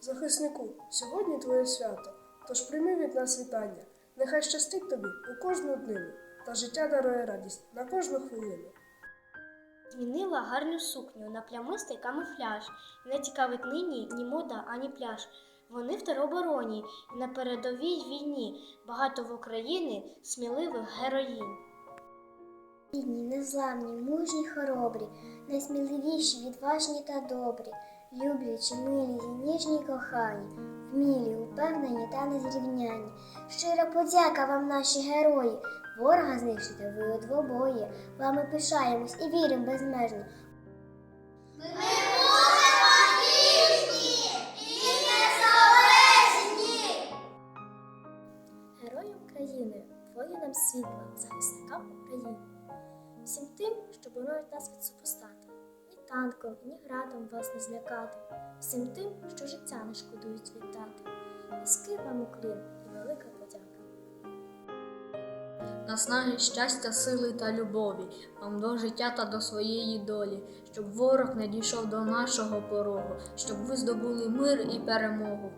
Захиснику, сьогодні твоє свято, тож прийми від нас вітання. Нехай щастить тобі у кожну днину, та життя дарує радість на кожну хвилину. Змінила гарну сукню на плямистий камуфляж. Не цікавить нині ні мода, ані пляж. Вони в теробороні і на передовій війні. Багато в Україні сміливих героїнь. Бідні, незламні, мужні, хоробрі, найсміливіші, відважні та добрі, люблячі, милі, і ніжні, кохані, вмілі, упевнені та незрівняні. Щира подяка вам, наші герої. Ворога знищите ви у двобої. Вами пишаємось і віримо безмежно. Героям країни, воїнам світла, захисникам України, всім тим, що боронять нас від супостата, танком, ні градом вас не злякати, всім тим, що життя не шкодують віддати. Низький вам уклін і велика подяка. Наснаги щастя, сили та любові, вам до життя та до своєї долі, щоб ворог не дійшов до нашого порогу, щоб ви здобули мир і перемогу.